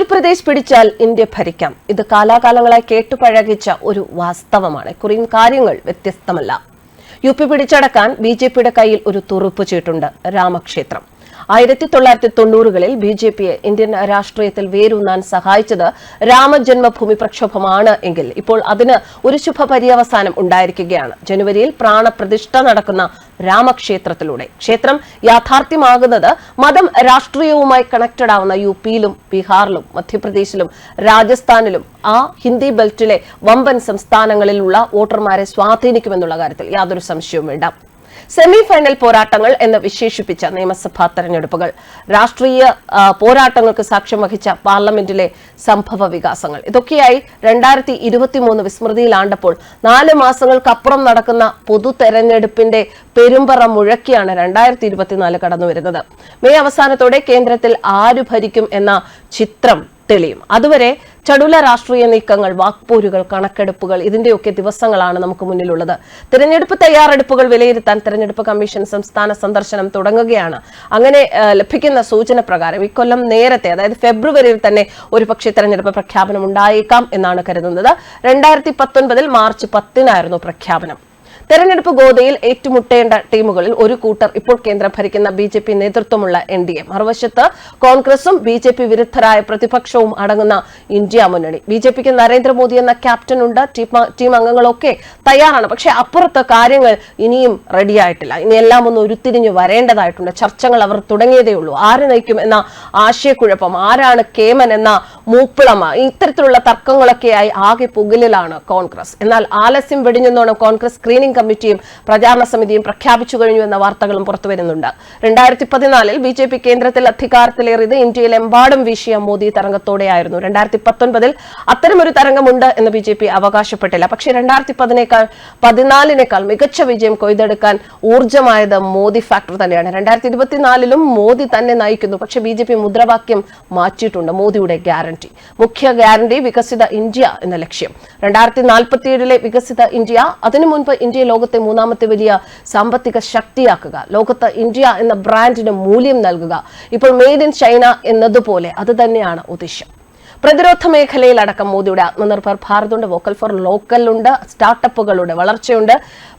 ഉത്തർപ്രദേശ് പിടിച്ചാൽ ഇന്ത്യ ഭരിക്കാം. ഇത് കാലാകാലങ്ങളായി കേട്ടുപഴകിച്ച ഒരു വാസ്തവമാണ്. കുറേ കാര്യങ്ങൾ വ്യത്യസ്തമല്ല. യു പി പിടിച്ചടക്കാൻ ബി ജെ പിയുടെ കയ്യിൽ ഒരു തുറുപ്പ് ചീട്ടുണ്ട് രാമക്ഷേത്രം. ആയിരത്തി തൊള്ളായിരത്തി തൊണ്ണൂറുകളിൽ ബി ജെ പിയെ ഇന്ത്യൻ രാഷ്ട്രീയത്തിൽ വേരൂന്നാൻ സഹായിച്ചത് രാമജന്മഭൂമി പ്രക്ഷോഭമാണ് എങ്കിൽ ഇപ്പോൾ അതിന് ഒരു ശുഭപര്യവസാനം ഉണ്ടായിരിക്കുകയാണ്. ജനുവരിയിൽ പ്രാണപ്രതിഷ്ഠ നടക്കുന്ന രാമക്ഷേത്രത്തിലൂടെ. ക്ഷേത്രം യാഥാർത്ഥ്യമാകുന്നത് മതം രാഷ്ട്രീയവുമായി കണക്റ്റഡ് ആവുന്ന യു പിയിലും ബീഹാറിലും മധ്യപ്രദേശിലും രാജസ്ഥാനിലും ആ ഹിന്ദി ബെൽറ്റിലെ വമ്പൻ സംസ്ഥാനങ്ങളിലുള്ള വോട്ടർമാരെ സ്വാധീനിക്കുമെന്നുള്ള കാര്യത്തിൽ യാതൊരു സംശയവും വേണ്ട. സെമി ഫൈനൽ പോരാട്ടങ്ങൾ എന്ന് വിശേഷിപ്പിച്ച നിയമസഭാ തെരഞ്ഞെടുപ്പുകൾ. രാഷ്ട്രീയ പോരാട്ടങ്ങൾക്ക് സാക്ഷ്യം വഹിച്ച പാർലമെന്റിലെ സംഭവ വികാസങ്ങൾ. ഇതൊക്കെയായി രണ്ടായിരത്തി ഇരുപത്തിമൂന്ന് വിസ്മൃതിയിലാണ്ടപ്പോൾ നാല് മാസങ്ങൾക്കപ്പുറം നടക്കുന്ന പൊതു തെരഞ്ഞെടുപ്പിന്റെ പെരുമ്പറ മുഴക്കിയാണ് രണ്ടായിരത്തി ഇരുപത്തിനാല് കടന്നുവരുന്നത്. മെയ് അവസാനത്തോടെ കേന്ദ്രത്തിൽ ആര് ഭരിക്കും എന്ന ചിത്രം തെളിയും. അതുവരെ ചടുല രാഷ്ട്രീയ നീക്കങ്ങൾ വാക്പോരുകൾ കണക്കെടുപ്പുകൾ ഇതിന്റെയൊക്കെ ദിവസങ്ങളാണ് നമുക്ക് മുന്നിലുള്ളത്. തിരഞ്ഞെടുപ്പ് തയ്യാറെടുപ്പുകൾ വിലയിരുത്താൻ തിരഞ്ഞെടുപ്പ് കമ്മീഷൻ സംസ്ഥാന സന്ദർശനം തുടങ്ങുകയാണ്. അങ്ങനെ ലഭിക്കുന്ന സൂചന പ്രകാരം ഇക്കൊല്ലം നേരത്തെ അതായത് ഫെബ്രുവരിയിൽ തന്നെ ഒരു പക്ഷേ തെരഞ്ഞെടുപ്പ് പ്രഖ്യാപനം ഉണ്ടായേക്കാം എന്നാണ് കരുതുന്നത്. രണ്ടായിരത്തി പത്തൊൻപതിൽ മാർച്ച് പത്തിനായിരുന്നു പ്രഖ്യാപനം. തെരഞ്ഞെടുപ്പ് ഗോതയിൽ ഏറ്റുമുട്ടേണ്ട ടീമുകളിൽ ഒരു കൂട്ടർ ഇപ്പോൾ കേന്ദ്രം ഭരിക്കുന്ന ബി ജെ പി നേതൃത്വമുള്ള എൻ ഡി എ. മറുവശത്ത് കോൺഗ്രസും ബി ജെ പി വിരുദ്ധരായ പ്രതിപക്ഷവും അടങ്ങുന്ന ഇന്ത്യ മുന്നണി. ബി ജെ പിക്ക് നരേന്ദ്രമോദി എന്ന ക്യാപ്റ്റൻ ഉണ്ട്. ടീം അംഗങ്ങളൊക്കെ തയ്യാറാണ്. പക്ഷേ അപ്പുറത്ത് കാര്യങ്ങൾ ഇനിയും റെഡിയായിട്ടില്ല. ഇനി എല്ലാം ഒന്ന് ഉരുത്തിരിഞ്ഞു വരേണ്ടതായിട്ടുണ്ട്. ചർച്ചകൾ അവർ തുടങ്ങിയതേ ഉള്ളൂ. ആര് നയിക്കും എന്ന ആശയക്കുഴപ്പം ആരാണ് കേമൻ എന്ന മൂപ്പിളമ ഇത്തരത്തിലുള്ള തർക്കങ്ങളൊക്കെയായി ആകെ പുകലിലാണ് കോൺഗ്രസ്. എന്നാൽ ആലസ്യം വെടിഞ്ഞെന്നോണം കോൺഗ്രസ് സ്ക്രീനിംഗ് കമ്മിറ്റിയും പ്രചാരണ സമിതിയും പ്രഖ്യാപിച്ചു കഴിഞ്ഞു എന്ന വാർത്തകളും പുറത്തുവരുന്നുണ്ട് രണ്ടായിരത്തി പതിനാലിൽ ബി ജെ പി കേന്ദ്രത്തിൽ അധികാരത്തിലേറിയത് ഇന്ത്യയിലെമ്പാടും വീശിയ മോദി തരംഗത്തോടെയായിരുന്നു. രണ്ടായിരത്തി പത്തൊൻപതിൽ അത്തരമൊരു തരംഗമുണ്ട് എന്ന് ബി ജെ പി അവകാശപ്പെട്ടില്ല. പക്ഷേ രണ്ടായിരത്തി പതിനേക്കാൾ പതിനാലിനേക്കാൾ മികച്ച വിജയം കൊയ്തെടുക്കാൻ ഊർജമായത് മോദി ഫാക്ടർ തന്നെയാണ്. രണ്ടായിരത്തി ഇരുപത്തിനാലിലും മോദി തന്നെ നയിക്കുന്നു. പക്ഷേ ബി ജെ പി മുദ്രാവാക്യം മാറ്റിയിട്ടുണ്ട് മോദിയുടെ ഗ്യാരണ്ടി. മുഖ്യ ഗ്യാരണ്ടി വികസിത ഇന്ത്യ എന്ന ലക്ഷ്യം. രണ്ടായിരത്തി നാൽപ്പത്തിയേഴിലെ വികസിത ഇന്ത്യ അതിനു മുൻപ് ഇന്ത്യയെ ലോകത്തെ മൂന്നാമത്തെ വലിയ സാമ്പത്തിക ശക്തിയാക്കുക. ലോകത്ത് ഇന്ത്യ എന്ന ബ്രാൻഡിന് മൂല്യം നൽകുക. ഇപ്പോൾ മെയ്ഡ് ഇൻ ചൈന എന്നതുപോലെ അത് തന്നെയാണ് ഉദ്ദേശം. പ്രതിരോധ മേഖലയിലടക്കം മോദിയുടെ ആത്മനിർഭർ ഭാരതുണ്ട് വോക്കൽ ഫോർ ലോക്കൽ ലോക്കലുണ്ട് സ്റ്റാർട്ടപ്പുകളുടെ വളർച്ചയുണ്ട്.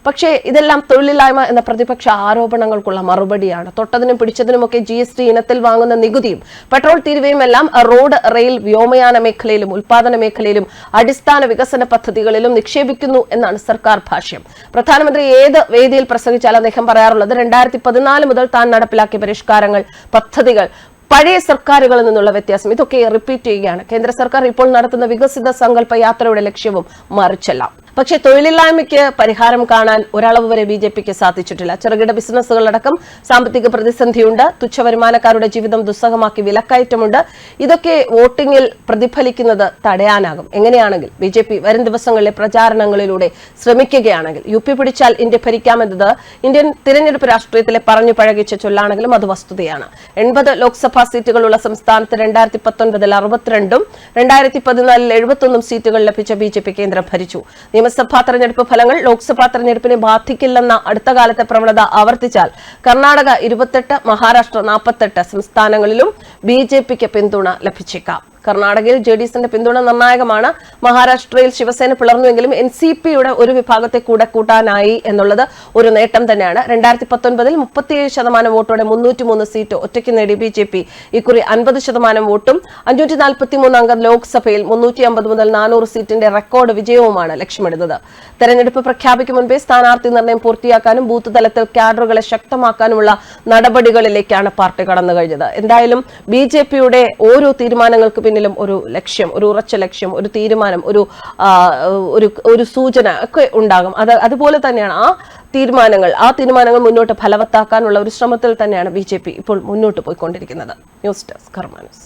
പക്ഷേ ഇതെല്ലാം തൊഴിലില്ലായ്മ എന്ന പ്രതിപക്ഷ ആരോപണങ്ങൾക്കുള്ള മറുപടിയാണ്. തൊട്ടതിനും പിടിച്ചതിനുമൊക്കെ ജി എസ് ടി ഇനത്തിൽ വാങ്ങുന്ന നികുതിയും പെട്രോൾ തീരുവയും എല്ലാം റോഡ് റെയിൽ വ്യോമയാന മേഖലയിലും ഉൽപാദന മേഖലയിലും അടിസ്ഥാന വികസന പദ്ധതികളിലും നിക്ഷേപിക്കുന്നു എന്നാണ് സർക്കാർ ഭാഷ്യം. പ്രധാനമന്ത്രി ഏത് വേദിയിൽ പ്രസംഗിച്ചാൽ അദ്ദേഹം പറയാറുള്ളത് രണ്ടായിരത്തി പതിനാല് മുതൽ താൻ നടപ്പിലാക്കിയ പരിഷ്കാരങ്ങൾ പദ്ധതികൾ പഴയ സർക്കാരുകളിൽ നിന്നുള്ള വ്യത്യാസം. ഇതൊക്കെ റിപ്പീറ്റ് ചെയ്യുകയാണ്. കേന്ദ്ര സർക്കാർ ഇപ്പോൾ നടത്തുന്ന വികസിത സങ്കല്പ യാത്രയുടെ ലക്ഷ്യവും മറിച്ചല്ല. പക്ഷേ തൊഴിലില്ലായ്മയ്ക്ക് പരിഹാരം കാണാൻ ഒരളവ് വരെ ബി ജെ പിക്ക് സാധിച്ചിട്ടില്ല. ചെറുകിട ബിസിനസ്സുകളടക്കം സാമ്പത്തിക പ്രതിസന്ധിയുണ്ട്. തുച്ഛവരുമാനക്കാരുടെ ജീവിതം ദുസ്സഹമാക്കി വിലക്കയറ്റമുണ്ട്. ഇതൊക്കെ വോട്ടിംഗിൽ പ്രതിഫലിക്കുന്നത് തടയാനാകും. എങ്ങനെയാണെങ്കിൽ ബി ജെ പി വരും ദിവസങ്ങളിലെ പ്രചാരണങ്ങളിലൂടെ ശ്രമിക്കുകയാണെങ്കിൽ യു പി പിടിച്ചാൽ ഇന്ത്യ ഭരിക്കാമെന്നത് ഇന്ത്യൻ തിരഞ്ഞെടുപ്പ് രാഷ്ട്രീയത്തിലെ പറഞ്ഞു പഴകിച്ച ചൊല്ലാണെങ്കിലും അത് വസ്തുതയാണ്. എൺപത് ലോക്സഭാ സീറ്റുകളുള്ള സംസ്ഥാനത്ത് രണ്ടായിരത്തി പത്തൊൻപതിൽ അറുപത്തിരണ്ടും രണ്ടായിരത്തി പതിനാലിൽ എഴുപത്തൊന്നും സീറ്റുകൾ ലഭിച്ച ബി ജെ പി കേന്ദ്രം ഭരിച്ചു. നിയമസഭാ തെരഞ്ഞെടുപ്പ് ഫലങ്ങൾ ലോക്സഭാ തെരഞ്ഞെടുപ്പിനെ ബാധിക്കില്ലെന്ന അടുത്ത കാലത്തെ പ്രവണത ആവർത്തിച്ചാൽ കർണാടക ഇരുപത്തെട്ട് മഹാരാഷ്ട്ര നാൽപ്പത്തെട്ട് സംസ്ഥാനങ്ങളിലും ബി പിന്തുണ ലഭിച്ചേക്കാം. കർണാടകയിൽ ജെ ഡി എസിന്റെ പിന്തുണ നിർണായകമാണ്. മഹാരാഷ്ട്രയിൽ ശിവസേന പിളർന്നുവെങ്കിലും എൻ സി പിയുടെ ഒരു വിഭാഗത്തെ കൂടെ കൂട്ടാനായി എന്നുള്ളത് ഒരു നേട്ടം തന്നെയാണ്. രണ്ടായിരത്തി പത്തൊൻപതിൽ മുപ്പത്തിയേഴ് ശതമാനം വോട്ടോടെ മുന്നൂറ്റി മൂന്ന് സീറ്റ് ഒറ്റയ്ക്ക് നേടി ബി ജെ പി. ഇക്കുറി അൻപത് ശതമാനം വോട്ടും അഞ്ഞൂറ്റി നാൽപ്പത്തി മൂന്ന് അംഗം ലോക്സഭയിൽ മുന്നൂറ്റി അമ്പത് മുതൽ നാനൂറ് സീറ്റിന്റെ റെക്കോർഡ് വിജയവുമാണ് ലക്ഷ്യമിടുന്നത്. തെരഞ്ഞെടുപ്പ് പ്രഖ്യാപിക്കും മുൻപേ സ്ഥാനാർത്ഥി നിർണയം പൂർത്തിയാക്കാനും ബൂത്ത് തലത്തിൽ കാഡറുകളെ ശക്തമാക്കാനുമുള്ള നടപടികളിലേക്കാണ് പാർട്ടി കടന്നു കഴിഞ്ഞത് എന്തായാലും ബി ഓരോ തീരുമാനങ്ങൾക്ക് പിന്നിലും ഒരു ലക്ഷ്യം ഒരു ഉറച്ച ലക്ഷ്യം ഒരു തീരുമാനം ഒരു ഒരു ഒരു സൂചന ഒക്കെ ഉണ്ടാകും. അത് അതുപോലെ തന്നെയാണ് ആ തീരുമാനങ്ങൾ ആ തീരുമാനങ്ങൾ മുന്നോട്ട് ഫലവത്താക്കാനുള്ള ഒരു ശ്രമത്തിൽ തന്നെയാണ് ബി ഇപ്പോൾ മുന്നോട്ട് പോയിക്കൊണ്ടിരിക്കുന്നത്. News desk കർമാനസ്